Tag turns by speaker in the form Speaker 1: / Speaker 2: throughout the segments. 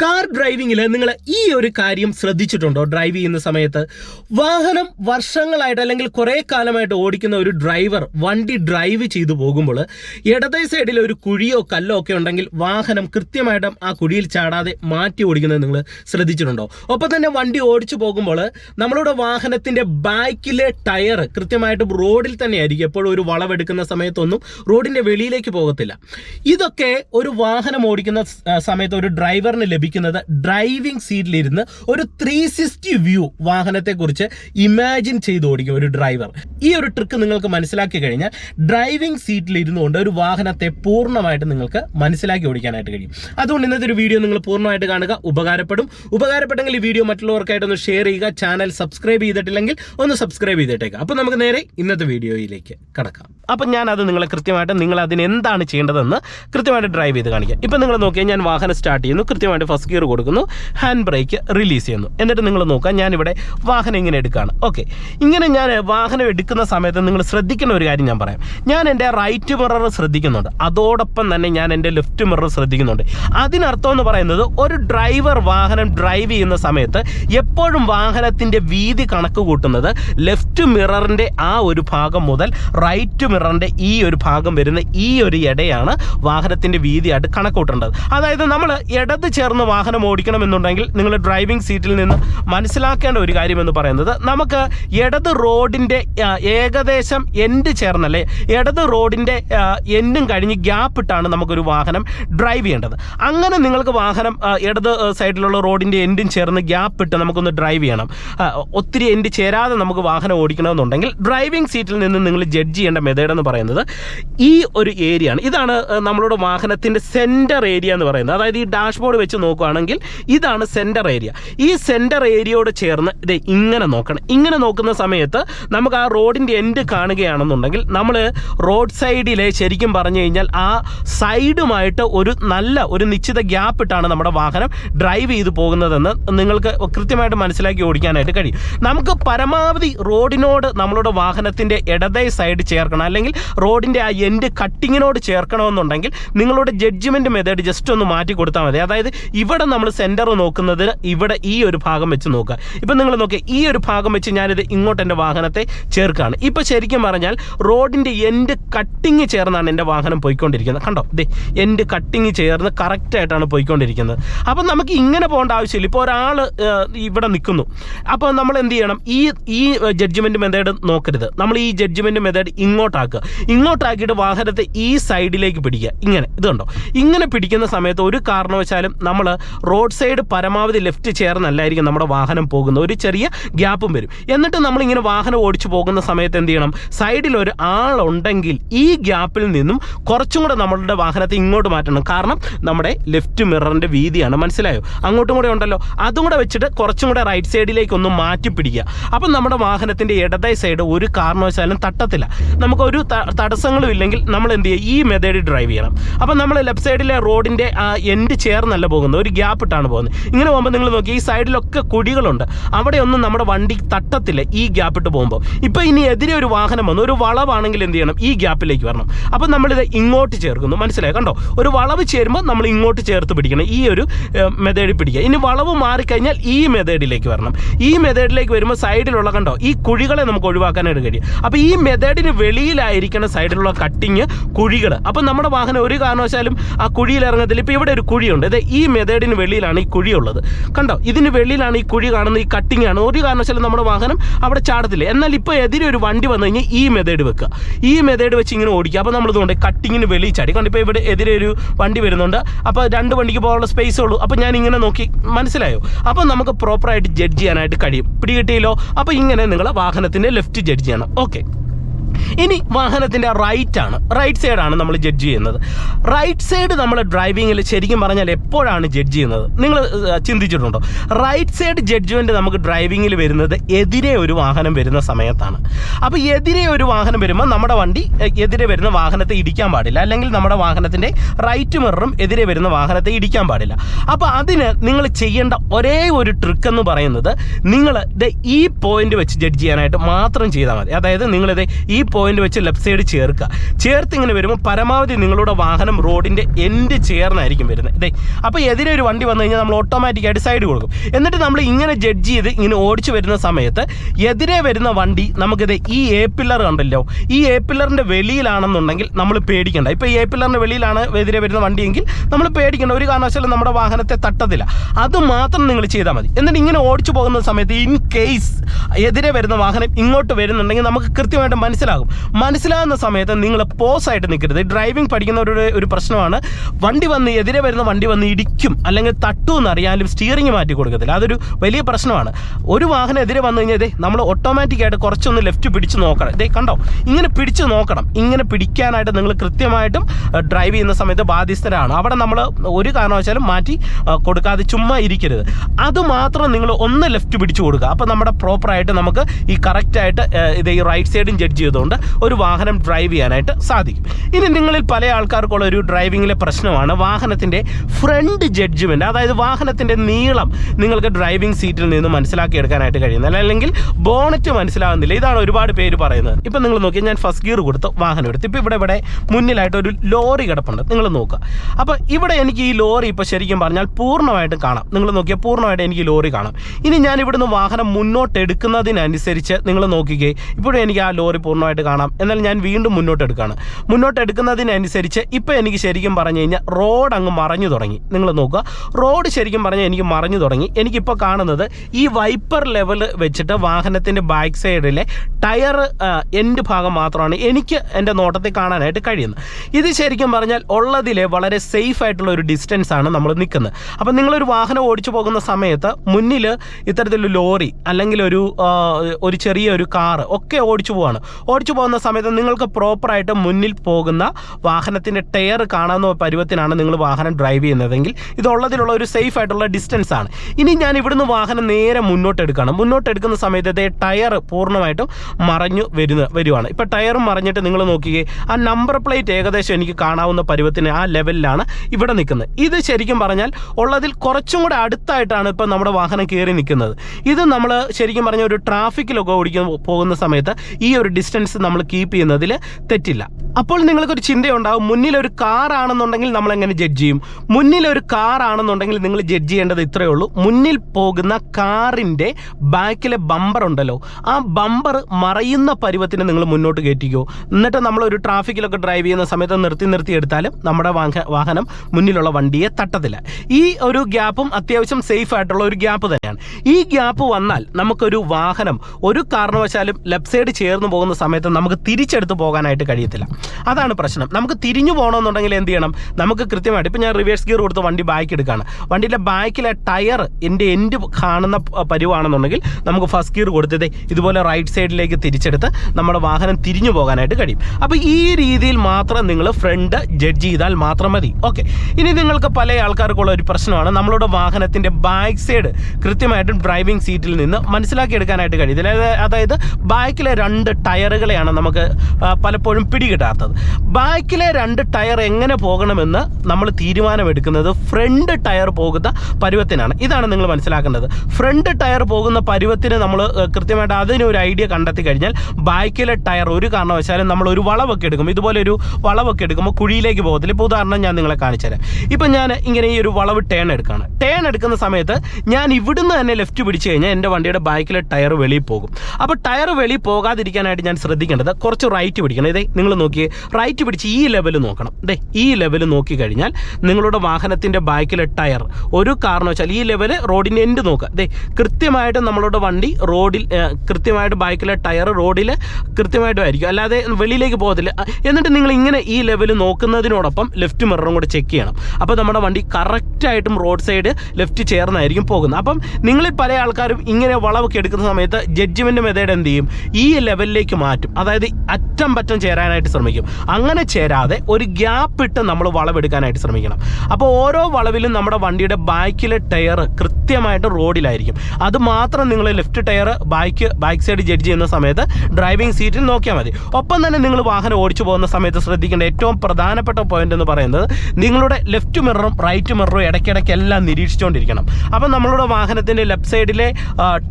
Speaker 1: Car ഡ്രൈവിങ്ങിൽ നിങ്ങൾ ഈ ഒരു കാര്യം ശ്രദ്ധിച്ചിട്ടുണ്ടോ? ഡ്രൈവ് ചെയ്യുന്ന സമയത്ത് വാഹനം വർഷങ്ങളായിട്ട് അല്ലെങ്കിൽ കുറേ കാലമായിട്ട് ഓടിക്കുന്ന ഒരു ഡ്രൈവർ വണ്ടി ഡ്രൈവ് ചെയ്തു പോകുമ്പോൾ ഇടതേ സൈഡിൽ ഒരു കുഴിയോ കല്ലോ ഒക്കെ ഉണ്ടെങ്കിൽ വാഹനം കൃത്യമായിട്ടും ആ കുഴിയിൽ ചാടാതെ മാറ്റി ഓടിക്കുന്നത് നിങ്ങൾ ശ്രദ്ധിച്ചിട്ടുണ്ടോ? ഒപ്പം തന്നെ വണ്ടി ഓടിച്ചു പോകുമ്പോൾ നമ്മളുടെ വാഹനത്തിന്റെ ബാക്കിലെ ടയർ കൃത്യമായിട്ട് റോഡിൽ തന്നെ ആയിരിക്കും എപ്പോഴും ഒരു വളവെടുക്കുന്ന സമയത്തൊന്നും റോഡിന്റെ വെളിയിലേക്ക് പോകത്തില്ല. ഇതൊക്കെ ഒരു വാഹനം ഓടിക്കുന്ന സമയത്ത് ഒരു ഡ്രൈവറിന് ലഭിക്കുന്നത് ഡ്രൈവിംഗ് സീറ്റിലിരുന്ന് ഒരു ത്രീ സിക്സ്റ്റി വ്യൂ വാഹനത്തെക്കുറിച്ച് ഇമാജിൻ ചെയ്ത് ഓടിക്കും ഒരു ഡ്രൈവർ ഈ ഒരു ട്രിക്ക് നിങ്ങൾക്ക് മനസ്സിലാക്കി കഴിഞ്ഞാൽ ഡ്രൈവിംഗ് സീറ്റിലിരുന്നു കൊണ്ട് ഒരു വാഹനത്തെ പൂർണമായിട്ട് നിങ്ങൾക്ക് മനസ്സിലാക്കി ഓടിക്കാനായിട്ട് കഴിയും. അതുകൊണ്ട് ഇന്നത്തെ ഒരു വീഡിയോ നിങ്ങൾ പൂർണമായിട്ട് കാണുക ഉപകാരപ്പെടും. ഉപകാരപ്പെട്ടെങ്കിൽ ഈ വീഡിയോ മറ്റുള്ളവർക്കായിട്ടൊന്ന് ഷെയർ ചെയ്യുക ചാനൽ സബ്സ്ക്രൈബ് ചെയ്തിട്ടില്ലെങ്കിൽ ഒന്ന് സബ്സ്ക്രൈബ് ചെയ്തിട്ടേക്കുക അപ്പോൾ നമുക്ക് നേരെ ഇന്നത്തെ വീഡിയോയിലേക്ക് കടക്കാം. അപ്പം ഞാൻ അത് നിങ്ങളെ കൃത്യമായിട്ട് നിങ്ങൾ അതിന് എന്താണ് ചെയ്യേണ്ടതെന്ന് കൃത്യമായിട്ട് ഡ്രൈവ് ചെയ്ത് കാണിക്കാം. ഇപ്പം നിങ്ങൾ നോക്കിയാൽ ഞാൻ വാഹനം സ്റ്റാർട്ട് ചെയ്യുന്നു കൃത്യമായിട്ട് ഫസ്റ്റ് ഗിയർ കൊടുക്കുന്നു ഹാൻഡ് ബ്രേക്ക് റിലീസ് ചെയ്യുന്നു. എന്നിട്ട് നിങ്ങൾ നോക്കാം ഞാനിവിടെ വാഹനം ഇങ്ങനെ എടുക്കുകയാണ്. ഓക്കെ. ഇങ്ങനെ ഞാൻ വാഹനം എടുക്കുന്ന സമയത്ത് നിങ്ങൾ ശ്രദ്ധിക്കേണ്ട ഒരു കാര്യം ഞാൻ പറയാം. ഞാൻ എന്റെ റൈറ്റ് മിറർ ശ്രദ്ധിക്കുന്നുണ്ട്. അതോടൊപ്പം തന്നെ ഞാൻ എന്റെ ലെഫ്റ്റ് മിറർ ശ്രദ്ധിക്കുന്നുണ്ട്. അതിനർത്ഥം എന്ന് പറയുന്നത് ഒരു ഡ്രൈവർ വാഹനം ഡ്രൈവ് ചെയ്യുന്ന സമയത്ത് എപ്പോഴും വാഹനത്തിന്റെ വീതി കണക്ക് കൂട്ടുന്നത് ലെഫ്റ്റ് മിററിന്റെ ആ ഒരു ഭാഗം മുതൽ റൈറ്റ് മിററിന്റെ ഈ ഒരു ഭാഗം വരുന്ന ഈ ഒരു ഇടയാണ് വാഹനത്തിന്റെ വീതിയായിട്ട് കണക്ക് കൂട്ടേണ്ടത്. അതായത് നമ്മൾ ഇടത് ചേർന്ന് വാഹനം ഓടിക്കണമെന്നുണ്ടെങ്കിൽ നിങ്ങൾ ഡ്രൈവിംഗ് സീറ്റിൽ നിന്ന് മനസ്സിലാക്കേണ്ട ഒരു കാര്യം എന്ന് പറയുന്നത് നമുക്ക് ഇടത് റോഡിന്റെ ഏകദേശം എൻഡ് ചേർന്നല്ലേ? ഇടത് റോഡിന്റെ എൻഡും കഴിഞ്ഞ് ഗ്യാപ്പ് ഇട്ടാണ് നമുക്കൊരു വാഹനം ഡ്രൈവ് ചെയ്യേണ്ടത്. അങ്ങനെ നിങ്ങൾക്ക് വാഹനം ഇടത് സൈഡിലുള്ള റോഡിന്റെ എൻഡും ചേർന്ന് ഗ്യാപ്പ് ഇട്ട് നമുക്കൊന്ന് ഡ്രൈവ് ചെയ്യണം. ഒത്തിരി എൻഡ് ചേരാതെ നമുക്ക് വാഹനം ഓടിക്കണമെന്നുണ്ടെങ്കിൽ ഡ്രൈവിംഗ് സീറ്റിൽ നിന്ന് നിങ്ങൾ ജഡ്ജ് ചെയ്യേണ്ട മെത്തേഡ് എന്ന് പറയുന്നത് ഈ ഒരു ഏരിയ ആണ്. ഇതാണ് നമ്മളുടെ വാഹനത്തിന്റെ സെന്റർ ഏരിയ എന്ന് പറയുന്നത്. അതായത് ഈ ഡാഷ്ബോർഡ് വെച്ച് നോക്കുകയാണെങ്കിൽ ഇതാണ് സെന്റർ ഏരിയ ഈ സെന്റർ ഏരിയയോട് ചേർന്ന് ഇത് ഇങ്ങനെ നോക്കണം. ഇങ്ങനെ നോക്കുന്ന സമയത്ത് നമുക്ക് ആ റോഡിന്റെ എൻഡ് കാണുകയാണെന്നുണ്ടെങ്കിൽ നമ്മൾ റോഡ് സൈഡിലെ ശരിക്കും പറഞ്ഞു കഴിഞ്ഞാൽ ആ സൈഡുമായിട്ട് ഒരു നല്ല ഒരു നിശ്ചിത ഗ്യാപ്പ് ഇട്ടാണ് നമ്മുടെ വാഹനം ഡ്രൈവ് ചെയ്ത് പോകുന്നതെന്ന് നിങ്ങൾക്ക് കൃത്യമായിട്ട് മനസ്സിലാക്കി ഓടിക്കാനായിട്ട് കഴിയും. നമുക്ക് പരമാവധി റോഡിനോട് നമ്മളുടെ വാഹനത്തിന്റെ ഇടതേ സൈഡ് ചേർക്കണം. അല്ലെങ്കിൽ റോഡിന്റെ ആ എൻഡ് കട്ടിങ്ങിനോട് ചേർക്കണമെന്നുണ്ടെങ്കിൽ നിങ്ങളുടെ ജഡ്ജ്മെന്റ് മെത്തേഡ് ജസ്റ്റ് ഒന്ന് മാറ്റി കൊടുത്താൽ മതി. അതായത് ഇവിടെ നമ്മൾ സെന്റർ നോക്കുന്നത് ഇവിടെ ഈ ഒരു ഭാഗം വെച്ച് നോക്കുക. ഇപ്പം നിങ്ങൾ നോക്കുക ഈ ഒരു ഭാഗം വെച്ച് ഞാനിത് ഇങ്ങോട്ട് എന്റെ വാഹനത്തെ ചേർക്കുകയാണ്. ഇപ്പോൾ ശരിക്കും പറഞ്ഞാൽ റോഡിന്റെ എൻഡ് കട്ടിങ് ചേർന്നാണ് എന്റെ വാഹനം പോയിക്കൊണ്ടിരിക്കുന്നത്. കണ്ടോ? ദേ എൻഡ് കട്ടിങ് ചേർന്ന് കറക്റ്റായിട്ടാണ് പോയിക്കൊണ്ടിരിക്കുന്നത്. അപ്പം നമുക്ക് ഇങ്ങനെ പോകേണ്ട ആവശ്യമില്ല. ഇപ്പോൾ ഒരാൾ ഇവിടെ നിൽക്കുന്നു. അപ്പോൾ നമ്മൾ എന്ത് ചെയ്യണം? ഈ ഈ ജഡ്ജ്മെന്റ് മെത്തേഡ് നോക്കരുത്. നമ്മൾ ഈ ജഡ്ജ്മെന്റ് മെത്തേഡ് ഇങ്ങോട്ടാക്കുക. ഇങ്ങോട്ടാക്കിയിട്ട് വാഹനത്തെ ഈ സൈഡിലേക്ക് പിടിക്കുക. ഇങ്ങനെ. ഇത് കണ്ടോ? ഇങ്ങനെ പിടിക്കുന്ന സമയത്ത് ഒരു കാരണവശാലും നമ്മൾ റോഡ് സൈഡ് പരമാവധി ലെഫ്റ്റ് ചേർന്നല്ലായിരിക്കും നമ്മുടെ വാഹനം പോകുന്നത്. ഒരു ചെറിയ ഗ്യാപ്പും വരും. എന്നിട്ട് നമ്മളിങ്ങനെ വാഹനം ഓടിച്ചു പോകുന്ന സമയത്ത് എന്ത് ചെയ്യണം? സൈഡിൽ ഒരു ആളുണ്ടെങ്കിൽ ഈ ഗ്യാപ്പിൽ നിന്നും കുറച്ചും കൂടെ നമ്മളുടെ വാഹനത്തെ ഇങ്ങോട്ട് മാറ്റണം. കാരണം നമ്മുടെ ലെഫ്റ്റ് മിററിന്റെ വീതിയാണ്. മനസ്സിലായോ? അങ്ങോട്ടും കൂടെ ഉണ്ടല്ലോ. അതും കൂടെ വെച്ചിട്ട് കുറച്ചും കൂടെ റൈറ്റ് സൈഡിലേക്ക് ഒന്ന് മാറ്റി പിടിക്കുക അപ്പം നമ്മുടെ വാഹനത്തിന്റെ ഇടതായി സൈഡ് ഒരു കാരണവശാലും തട്ടത്തില്ല. നമുക്കൊരു തടസ്സങ്ങളും ഇല്ലെങ്കിൽ നമ്മൾ എന്ത് ചെയ്യുക ഈ മെത്തേഡിൽ ഡ്രൈവ് ചെയ്യണം. അപ്പം നമ്മൾ ലെഫ്റ്റ് സൈഡിലെ റോഡിന്റെ എൻഡ് ചേർന്നല്ല പോകുന്നത്. ഒരു ഗ്യാപ്പ് ഇട്ടാണ് പോകുന്നത്. ഇങ്ങനെ പോകുമ്പോൾ നിങ്ങൾ നോക്കി ഈ സൈഡിലൊക്കെ കുടികളുണ്ട്. അവിടെ ഒന്നും നമ്മുടെ വണ്ടി തട്ടത്തില്ല ഈ ഗ്യാപ്പ് ഇട്ട് പോകുമ്പോൾ ഇപ്പോൾ ഇനി എതിരെ ഒരു വാഹനം വന്നു ഒരു വളവാണെങ്കിൽ എന്ത് ചെയ്യണം? ഈ ഗ്യാപ്പിലേക്ക് വരണം. അപ്പം നമ്മളിത് ഇങ്ങോട്ട് ചേർക്കുന്നു. മനസ്സിലായി? കണ്ടോ? ഒരു വളവ് ചേരുമ്പോൾ നമ്മൾ ഇങ്ങോട്ട് ചേർത്ത് പിടിക്കണം. ഈ ഒരു മെതേഡിൽ പിടിക്കുക. ഇനി വളവ് മാറിക്കഴിഞ്ഞാൽ ഈ മെതേഡിലേക്ക് വരണം. ഈ മെതേഡിലേക്ക് വരുമ്പോൾ സൈഡിലുള്ള കണ്ടോ? ഈ കുഴികളെ നമുക്ക് ഒഴിവാക്കാനായിട്ട് കഴിയും. അപ്പോൾ ഈ മെതേഡിന് വെളിയിലായിരിക്കണം സൈഡിലുള്ള കട്ടിങ് കുഴികൾ അപ്പം നമ്മുടെ വാഹനം ഒരു കാരണവശാലും ആ കുഴിയിൽ ഇറങ്ങത്തില്ല. ഇപ്പോൾ ഇവിടെ ഒരു കുഴിയുണ്ട്. ഇത് ഈ മെത്തേഡിന് വെളിയിലാണ് ഈ കുഴിയുള്ളത്. കണ്ടോ? ഇതിന് വെളിയിലാണ് ഈ കുഴി കാണുന്നത്. ഈ കട്ടിങ് ആണ് ഒരു കാരണവശാലും നമ്മുടെ വാഹനം അവിടെ ചാടത്തില്ല. എന്നാൽ ഇപ്പോൾ എതിരെ ഒരു വണ്ടി വന്നു കഴിഞ്ഞാൽ ഈ മെത്തേഡ് വെക്കുക. ഈ മെത്തേഡ് വെച്ച് ഇങ്ങനെ ഓടിക്കുക. അപ്പോൾ നമ്മൾ ഇതുകൊണ്ട് കട്ടിങ്ങിന് വെളിയിൽ ചാടി. കണ്ടോ? ഇപ്പോൾ ഇവിടെ എതിരെ ഒരു വണ്ടി വരുന്നുണ്ട്. അപ്പോൾ രണ്ട് വണ്ടിക്ക് പോകാനുള്ള സ്പേസ് ഉള്ളൂ. അപ്പോൾ ഞാൻ ഇങ്ങനെ നോക്കി. മനസ്സിലായോ? അപ്പോൾ നമുക്ക് പ്രോപ്പറായിട്ട് ജഡ്ജ് ചെയ്യാനായിട്ട് കഴിയും. പിടികിട്ടിയല്ലോ? അപ്പോൾ ഇങ്ങനെ നിങ്ങൾ വാഹനത്തിന്റെ ലെഫ്റ്റ് ജഡ്ജ് ചെയ്യണം. ഓക്കെ ഇനി വാഹനത്തിന്റെ റൈറ്റ് ആണ്. റൈറ്റ് സൈഡാണ് നമ്മൾ ജഡ്ജ് ചെയ്യുന്നത്. റൈറ്റ് സൈഡ് നമ്മൾ ഡ്രൈവിങ്ങിൽ ശരിക്കും പറഞ്ഞാൽ എപ്പോഴാണ് ജഡ്ജ് ചെയ്യുന്നത്? നിങ്ങൾ ചിന്തിച്ചിട്ടുണ്ടോ? റൈറ്റ് സൈഡ് ജഡ്ജ്മെന്റ് നമുക്ക് ഡ്രൈവിങ്ങിൽ വരുന്നത് എതിരെ ഒരു വാഹനം വരുന്ന സമയത്താണ്. അപ്പോൾ എതിരെ ഒരു വാഹനം വരുമ്പോൾ നമ്മുടെ വണ്ടി എതിരെ വരുന്ന വാഹനത്തെ ഇടിക്കാൻ പാടില്ല. അല്ലെങ്കിൽ നമ്മുടെ വാഹനത്തിന്റെ റൈറ്റ് മിററും എതിരെ വരുന്ന വാഹനത്തെ ഇടിക്കാൻ പാടില്ല. അപ്പോൾ അതിന് നിങ്ങൾ ചെയ്യേണ്ട ഒരേ ഒരു ട്രിക്ക് എന്ന് പറയുന്നത് നിങ്ങൾ ഇത് ഈ പോയിന്റ് വെച്ച് ജഡ്ജ് ചെയ്യാനായിട്ട് മാത്രം ചെയ്താൽ മതി. അതായത് നിങ്ങളിത് ഈ പോയിന്റ് വെച്ച് ലെഫ്റ്റ് സൈഡ് ചേർക്കുക. ചേർത്ത് ഇങ്ങനെ വരുമ്പോൾ പരമാവധി നിങ്ങളുടെ വാഹനം റോഡിന്റെ എൻഡ് ചേർന്നായിരിക്കും വരുന്നത്. ഇതേ അപ്പോൾ എതിരെ ഒരു വണ്ടി വന്നു കഴിഞ്ഞാൽ നമ്മൾ ഓട്ടോമാറ്റിക്കായിട്ട് സൈഡ് കൊടുക്കും. എന്നിട്ട് നമ്മൾ ഇങ്ങനെ ജഡ്ജ് ചെയ്ത് ഇങ്ങനെ ഓടിച്ചു വരുന്ന സമയത്ത് എതിരെ വരുന്ന വണ്ടി നമുക്കിത് ഈ എ പില്ലർ കണ്ടല്ലോ. ഈ എ പില്ലറിന്റെ വെളിയിലാണെന്നുണ്ടെങ്കിൽ നമ്മൾ പേടിക്കണ്ട. ഇപ്പോൾ എ പില്ലറിന്റെ വെളിയിലാണ് എതിരെ വരുന്ന വണ്ടിയെങ്കിൽ നമ്മൾ പേടിക്കേണ്ട. ഒരു കാരണവശാലും നമ്മുടെ വാഹനത്തെ തട്ടത്തില്ല. അത് മാത്രം നിങ്ങൾ ചെയ്താൽ മതി. എന്നിട്ട് ഇങ്ങനെ ഓടിച്ചു പോകുന്ന സമയത്ത് ഇൻ കേസ് എതിരെ വരുന്ന വാഹനം ഇങ്ങോട്ട് വരുന്നുണ്ടെങ്കിൽ നമുക്ക് കൃത്യമായിട്ട് മനസ്സിലാകും. മനസ്സിലാകുന്ന സമയത്ത് നിങ്ങൾ പോസ് ആയിട്ട് നിൽക്കരുത് ഡ്രൈവിംഗ് പഠിക്കുന്നവരുടെ ഒരു പ്രശ്നമാണ്. വണ്ടി വന്ന് എതിരെ വരുന്ന വണ്ടി വന്ന് ഇടിക്കും. അല്ലെങ്കിൽ തട്ടു എന്ന് അറിയാനും സ്റ്റിയറിംഗ് മാറ്റി കൊടുക്കത്തില്ല. അതൊരു വലിയ പ്രശ്നമാണ്. ഒരു വാഹനം എതിരെ വന്നു കഴിഞ്ഞാൽ ഇതേ നമ്മൾ ഓട്ടോമാറ്റിക്കായിട്ട് കുറച്ചൊന്ന് ലെഫ്റ്റ് പിടിച്ച് നോക്കണം. ഇതേ കണ്ടോ? ഇങ്ങനെ പിടിച്ച് നോക്കണം. ഇങ്ങനെ പിടിക്കാനായിട്ട് നിങ്ങൾ കൃത്യമായിട്ടും ഡ്രൈവ് ചെയ്യുന്ന സമയത്ത് ബാധ്യസ്ഥരാണ്. അവിടെ നമ്മൾ ഒരു കാരണവശാലും മാറ്റി കൊടുക്കാതെ ചുമ്മാ ഇരിക്കരുത്. അതുമാത്രം നിങ്ങൾ ഒന്ന് ലെഫ്റ്റ് പിടിച്ചു കൊടുക്കുക. അപ്പോൾ നമ്മുടെ പ്രോപ്പറായിട്ട് നമുക്ക് ഈ കറക്റ്റായിട്ട് ഇത് ഈ റൈറ്റ് സൈഡും ജഡ്ജ് ചെയ്തുകൊണ്ട് ഒരു വാഹനം ഡ്രൈവ് ചെയ്യാനായിട്ട് സാധിക്കും. ഇനി നിങ്ങളിൽ പല ആൾക്കാർക്കുള്ള ഒരു ഡ്രൈവിങ്ങിലെ പ്രശ്നമാണ് വാഹനത്തിന്റെ ഫ്രണ്ട് ജഡ്ജ്മെന്റ് അതായത് വാഹനത്തിന്റെ നീളം നിങ്ങൾക്ക് ഡ്രൈവിംഗ് സീറ്റിൽ നിന്ന് മനസ്സിലാക്കിയെടുക്കാനായിട്ട് കഴിയുന്നില്ല അല്ലെങ്കിൽ ബോണറ്റ് മനസ്സിലാകുന്നില്ല ഇതാണ് ഒരുപാട് പേര് പറയുന്നത്. ഇപ്പം നിങ്ങൾ നോക്കിയാൽ ഞാൻ ഫസ്റ്റ് ഗിയർ കൊടുത്ത് വാഹനം എടുത്ത്. ഇപ്പോൾ ഇവിടെ ഇവിടെ മുന്നിലായിട്ട് ഒരു ലോറി കിടപ്പുണ്ട്. നിങ്ങൾ നോക്കുക. അപ്പോൾ ഇവിടെ എനിക്ക് ഈ ലോറി ഇപ്പോൾ ശരിക്കും പറഞ്ഞാൽ പൂർണമായിട്ടും കാണാം. നിങ്ങൾ നോക്കിയാൽ പൂർണമായിട്ട് എനിക്ക് ലോറി കാണാം. ഇനി ഞാൻ ഇവിടുന്ന് വാഹനം മുന്നോട്ട് എടുക്കുന്നതിനനുസരിച്ച് നിങ്ങൾ നോക്കിക്കേ. ഇപ്പോഴും എനിക്ക് ആ ലോറി പൂർണമായിട്ട് കാണാം. എന്നാൽ ഞാൻ വീണ്ടും മുന്നോട്ട് എടുക്കുകയാണ് മുന്നോട്ട് എടുക്കുന്നതിനനുസരിച്ച് ഇപ്പോൾ എനിക്ക് ശരിക്കും പറഞ്ഞു കഴിഞ്ഞാൽ റോഡ് അങ്ങ് മറഞ്ഞു തുടങ്ങി. നിങ്ങൾ നോക്കുക. റോഡ് ശരിക്കും പറഞ്ഞാൽ എനിക്ക് മറഞ്ഞു തുടങ്ങി. എനിക്കിപ്പോൾ കാണുന്നത് ഈ വൈപ്പർ ലെവൽ വെച്ചിട്ട് വാഹനത്തിന്റെ ബാക്ക് സൈഡിലെ ടയർ എൻഡ് ഭാഗം മാത്രമാണ് എനിക്ക് എന്റെ നോട്ടത്തിൽ കാണാനായിട്ട് കഴിയുന്നത്. ഇത് ശരിക്കും പറഞ്ഞാൽ ഉള്ളതിലെ വളരെ സേഫ് ആയിട്ടുള്ള ഒരു ഡിസ്റ്റൻസ് ആണ് നമ്മൾ നിൽക്കുന്നത്. അപ്പം നിങ്ങളൊരു വാഹനം ഓടിച്ചു പോകുന്ന സമയത്ത് മുന്നിൽ ഇത്തരത്തിലൊരു ലോറി അല്ലെങ്കിൽ ഒരു ഒരു ചെറിയ ഒരു കാറ് ഒക്കെ ഓടിച്ചു പോവാണ്. ഓടിച്ചു പോകുന്ന സമയത്ത് നിങ്ങൾക്ക് പ്രോപ്പറായിട്ട് മുന്നിൽ പോകുന്ന വാഹനത്തിന്റെ ടയർ കാണാവുന്ന പരുവത്തിനാണ് നിങ്ങൾ വാഹനം ഡ്രൈവ് ചെയ്യുന്നതെങ്കിൽ ഇതുള്ളതിലുള്ള ഒരു സേഫ് ആയിട്ടുള്ള ഡിസ്റ്റൻസ് ആണ്. ഇനി ഞാൻ ഇവിടുന്ന് വാഹനം നേരെ മുന്നോട്ട് എടുക്കണം മുന്നോട്ട് എടുക്കുന്ന സമയത്ത് ടയർ പൂർണമായിട്ടും മറഞ്ഞു വരുന്ന വരുവാണ്. ഇപ്പോൾ ടയറും മറിഞ്ഞിട്ട് നിങ്ങൾ നോക്കിയേ ആ നമ്പർ പ്ലേറ്റ് ഏകദേശം എനിക്ക് കാണാവുന്ന പരുവത്തിന് ആ ലെവലിലാണ് ഇവിടെ നിൽക്കുന്നത്. ഇത് ശരിക്കും പറഞ്ഞാൽ ഉള്ളതിൽ കുറച്ചും കൂടെ അടുത്തായിട്ടാണ് ഇപ്പോൾ നമ്മുടെ വാഹനം കയറി നിൽക്കുന്നത്. ഇത് നമ്മൾ ശരിക്കും പറഞ്ഞ ഒരു ട്രാഫിക്കിലൊക്കെ ഓടിക്കുന്ന പോകുന്ന സമയത്ത് ഈ ഒരു ഡിസ്റ്റൻസ് നമ്മൾ കീപ്പ് ചെയ്യുന്നതിൽ തെറ്റില്ല. അപ്പോൾ നിങ്ങൾക്കൊരു ചിന്തയുണ്ടാവും കാർ ആണെന്നുണ്ടെങ്കിൽ നമ്മൾ എങ്ങനെ ജഡ്ജ് ചെയ്യും? മുന്നിലൊരു കാറാണെന്നുണ്ടെങ്കിൽ നിങ്ങൾ ജഡ്ജ് ചെയ്യേണ്ടത് ഇത്രയേ ഉള്ളൂ. മുന്നിൽ പോകുന്ന കാറിന്റെ ബാക്കിലെ ബമ്പർ ഉണ്ടല്ലോ. ആ ബമ്പർ മറയുന്ന പരുവത്തിന് നിങ്ങൾ മുന്നോട്ട് കയറ്റിക്കോ. എന്നിട്ട് നമ്മൾ ഒരു ട്രാഫിക്കിലൊക്കെ ഡ്രൈവ് ചെയ്യുന്ന സമയത്ത് നിർത്തി നിർത്തി എടുത്താലും നമ്മുടെ വാഹനം മുന്നിലുള്ള വണ്ടിയെ തട്ടത്തില്ല. ഈ ഒരു ഗ്യാപ്പും അത്യാവശ്യം സേഫ് ആയിട്ടുള്ള ഒരു ഗ്യാപ്പ് തന്നെയാണ്. ഈ ഗ്യാപ്പ് വന്നാൽ നമുക്കൊരു വാഹനം ഒരു കാരണവശാലും ലെഫ്റ്റ് സൈഡ് ചേർന്ന് പോകുന്ന നമുക്ക് തിരിച്ചെടുത്ത് പോകാനായിട്ട് കഴിയത്തില്ല. അതാണ് പ്രശ്നം. നമുക്ക് തിരിഞ്ഞു പോകണമെന്നുണ്ടെങ്കിൽ എന്ത് ചെയ്യണം? നമുക്ക് കൃത്യമായിട്ട് ഇപ്പോൾ ഞാൻ റിവേഴ്സ് ഗിയർ കൊടുത്ത് വണ്ടി ബാക്ക് എടുക്കുകയാണ് വണ്ടിയുടെ ബാക്കിലെ ടയർ എന്റെ എൻഡ് കാണുന്ന പരിവാണെന്നുണ്ടെങ്കിൽ നമുക്ക് ഫസ്റ്റ് ഗിയർ കൊടുത്തത് ഇതുപോലെ റൈറ്റ് സൈഡിലേക്ക് തിരിച്ചെടുത്ത് നമ്മുടെ വാഹനം തിരിഞ്ഞു പോകാനായിട്ട് കഴിയും. അപ്പോൾ ഈ രീതിയിൽ മാത്രം നിങ്ങൾ ഫ്രണ്ട് ജഡ്ജ് ചെയ്താൽ മാത്രം മതി. ഓക്കെ ഇനി നിങ്ങൾക്ക് പല ആൾക്കാർക്കുള്ള ഒരു പ്രശ്നമാണ്. നമ്മളുടെ വാഹനത്തിന്റെ ബാക്ക് സൈഡ് കൃത്യമായിട്ടും ഡ്രൈവിംഗ് സീറ്റിൽ നിന്ന് മനസ്സിലാക്കിയെടുക്കാനായിട്ട് കഴിയത്തില്ല അതായത് ബാക്കിലെ രണ്ട് ടയറുകളെയാണ് നമുക്ക് പലപ്പോഴും പിടികിട്ടാത്തത്. ബാക്കിലെ രണ്ട് ടയർ എങ്ങനെ പോകണമെന്ന് നമ്മൾ തീരുമാനമെടുക്കുന്നത് ഫ്രണ്ട് ടയർ പോകുന്ന പരുവത്തിനാണ്. ഇതാണ് നിങ്ങൾ മനസ്സിലാക്കേണ്ടത്. ഫ്രണ്ട് ടയർ പോകുന്ന പരുവത്തിന് നമ്മൾ കൃത്യമായിട്ട് അതിനൊരു ഐഡിയ കണ്ടെത്തി കഴിഞ്ഞാൽ ബാക്കിലെ ടയർ ഒരു കാരണവശാലും നമ്മൾ ഒരു വളവൊക്കെ എടുക്കും. ഇതുപോലെ ഒരു വളവൊക്കെ എടുക്കുമ്പോൾ കുഴിയിലേക്ക് പോകത്തില്ല. ഇപ്പോൾ ഉദാഹരണം ഞാൻ നിങ്ങളെ കാണിച്ചു തരാം. ഇപ്പം ഞാൻ ഇങ്ങനെ ഈ ഒരു വളവ് ടേൺ എടുക്കുകയാണ്. ടേൺ എടുക്കുന്ന സമയത്ത് ഞാൻ ഇവിടുന്ന് തന്നെ ലെഫ്റ്റ് പിടിച്ചു കഴിഞ്ഞാൽ എന്റെ വണ്ടിയുടെ ബാക്കിലെ ടയർ വെളിയിൽ പോകും. അപ്പോൾ ടയർ വെളിയിൽ പോകാതിരിക്കാനായിട്ട് ഞാൻ ശ്രദ്ധിക്കേണ്ടത് കുറച്ച് റൈറ്റ് പിടിക്കണം. ഇതേ നിങ്ങൾ നോക്കിയേ റൈറ്റ് പിടിച്ച് ഈ ലെവൽ നോക്കണം. ദേ ഈ ലെവൽ നോക്കി കഴിഞ്ഞാൽ നിങ്ങളുടെ വാഹനത്തിന്റെ ബാക്കിലെ ടയർ ഒരു കാരണവശാൽ ഈ ലെവൽ റോഡിന്റെ എൻഡ് നോക്കുക. ദേ കൃത്യമായിട്ട് നമ്മളുടെ വണ്ടി റോഡിൽ കൃത്യമായിട്ട് ബാക്കിലെ ടയർ റോഡിൽ കൃത്യമായിട്ടും ആയിരിക്കും. അല്ലാതെ വെളിയിലേക്ക് പോകത്തില്ല. എന്നിട്ട് നിങ്ങൾ ഇങ്ങനെ ഈ ലെവൽ നോക്കുന്നതിനോടൊപ്പം ലെഫ്റ്റ് മിററും കൂടെ ചെക്ക് ചെയ്യണം. അപ്പോൾ നമ്മുടെ വണ്ടി കറക്റ്റായിട്ടും റോഡ് സൈഡ് ലെഫ്റ്റ് ചേർന്നായിരിക്കും പോകുന്നത്. അപ്പം നിങ്ങളിൽ പല ആൾക്കാരും ഇങ്ങനെ വളവൊക്കെ എടുക്കുന്ന സമയത്ത് ജഡ്ജ്മെന്റ് മെത്തേഡ് എന്ത് ചെയ്യും? ഈ ലെവലിലേക്ക് മാറ്റും. പറ്റും. അതായത് അറ്റം പറ്റം ചേരാനായിട്ട് ശ്രമിക്കും. അങ്ങനെ ചേരാതെ ഒരു ഗ്യാപ്പ് ഇട്ട് നമ്മൾ വളവെടുക്കാനായിട്ട് ശ്രമിക്കണം. അപ്പോൾ ഓരോ വളവിലും നമ്മുടെ വണ്ടിയുടെ ബാക്കിലെ ടയർ കൃത്യമായിട്ട് റോഡിലായിരിക്കും. അത് മാത്രം നിങ്ങൾ left tyre back back side judge ചെയ്യുന്ന സമയത്ത് ഡ്രൈവിംഗ് സീറ്റിൽ നോക്കിയാൽ മതി. ഒപ്പം തന്നെ നിങ്ങൾ വാഹനം ഓടിച്ചു പോകുന്ന സമയത്ത് ശ്രദ്ധിക്കേണ്ട ഏറ്റവും പ്രധാനപ്പെട്ട പോയിന്റ് എന്ന് പറയുന്നത് നിങ്ങളുടെ ലെഫ്റ്റ് മിററും റൈറ്റ് മിററും ഇടയ്ക്കിടയ്ക്ക് എല്ലാം നിരീക്ഷിച്ചുകൊണ്ടിരിക്കണം. അപ്പം നമ്മളുടെ വാഹനത്തിന്റെ ലെഫ്റ്റ് സൈഡിലെ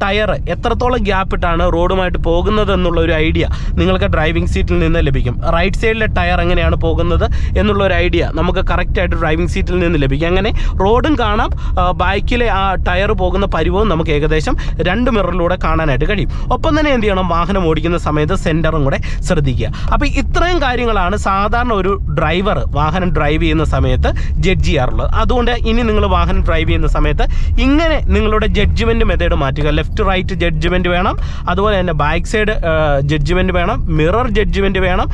Speaker 1: ടയർ എത്രത്തോളം ഗ്യാപ്പ് ഇട്ടാണ് റോഡുമായിട്ട് പോകുന്നത് എന്നുള്ള ഒരു ഐഡിയ നിങ്ങൾക്ക് ഡ്രൈവിംഗ് സീറ്റിൽ നിന്ന് ലഭിക്കും. റൈറ്റ് സൈഡിലെ ടയർ എങ്ങനെയാണ് പോകുന്നത് എന്നുള്ള ഒരു ഐഡിയ നമുക്ക് കറക്റ്റായിട്ട് ഡ്രൈവിംഗ് സീറ്റിൽ നിന്ന് ലഭിക്കും. അങ്ങനെ റോഡും കാണാം. ബൈക്കിലെ ആ ടയർ പോകുന്ന പരിവവും നമുക്ക് ഏകദേശം രണ്ട് മിററിലൂടെ കാണാനായിട്ട് കഴിയും. ഒപ്പം തന്നെ എന്ത് ചെയ്യണം? വാഹനം ഓടിക്കുന്ന സമയത്ത് സെന്ററും കൂടെ ശ്രദ്ധിക്കുക. അപ്പോൾ ഇത്രയും കാര്യങ്ങളാണ് സാധാരണ ഒരു ഡ്രൈവർ വാഹനം ഡ്രൈവ് ചെയ്യുന്ന സമയത്ത് ജഡ്ജ് ചെയ്യാറുള്ളത്. അതുകൊണ്ട് ഇനി നിങ്ങൾ വാഹനം ഡ്രൈവ് ചെയ്യുന്ന സമയത്ത് ഇങ്ങനെ നിങ്ങളുടെ ജഡ്ജ്മെന്റ് മെത്തേഡ് മാറ്റുക. ലെഫ്റ്റ് റൈറ്റ് ജഡ്ജ്മെന്റ് വേണം. അതുപോലെ തന്നെ ബാക്ക് സൈഡ് ജഡ്ജ്മെന്റ് വേണം മിറർ ജഡ്ജ്മെന്റ് വേണം.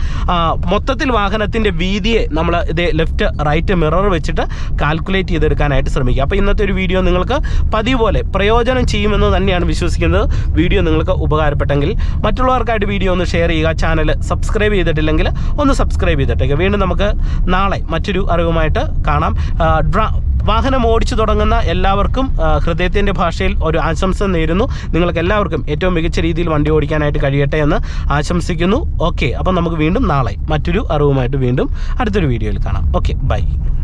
Speaker 1: മൊത്തത്തിൽ വാഹനത്തിന്റെ വീതിയെ നമ്മൾ ഇത് ലെഫ്റ്റ് റൈറ്റ് മിറർ വെച്ചിട്ട് കാൽക്കുലേറ്റ് ചെയ്തെടുക്കാനായിട്ട് ശ്രമിക്കുക. അപ്പോൾ ഇന്നത്തെ ഒരു വീഡിയോ നിങ്ങൾക്ക് പതിവ് പോലെ പ്രയോജനം ചെയ്യുമെന്ന് തന്നെയാണ് വിശ്വസിക്കുന്നത്. വീഡിയോ നിങ്ങൾക്ക് ഉപകാരപ്പെട്ടെങ്കിൽ മറ്റുള്ളവർക്കായിട്ട് വീഡിയോ ഒന്ന് ഷെയർ ചെയ്യുക. ചാനൽ സബ്സ്ക്രൈബ് ചെയ്തിട്ടില്ലെങ്കിൽ ഒന്ന് സബ്സ്ക്രൈബ് ചെയ്തിട്ടേക്കുക വീണ്ടും നമുക്ക് നാളെ മറ്റൊരു അറിവുമായിട്ട് കാണാം. ഡ്ര- വാഹനം ഓടിച്ചു തുടങ്ങുന്ന എല്ലാവർക്കും ഹൃദയത്തിന്റെ ഭാഷയിൽ ഒരു ആശംസ നേരുന്നു. നിങ്ങൾക്ക് എല്ലാവർക്കും ഏറ്റവും മികച്ച രീതിയിൽ വണ്ടി ഓടിക്കാനായിട്ട് കഴിയട്ടെ എന്ന് ആശംസിക്കുന്നു. ഓക്കെ അപ്പം നമുക്ക് വീണ്ടും നാളെ മറ്റൊരു അറിവുമായിട്ട് വീണ്ടും അടുത്തൊരു വീഡിയോയിൽ കാണാം. Okay bye.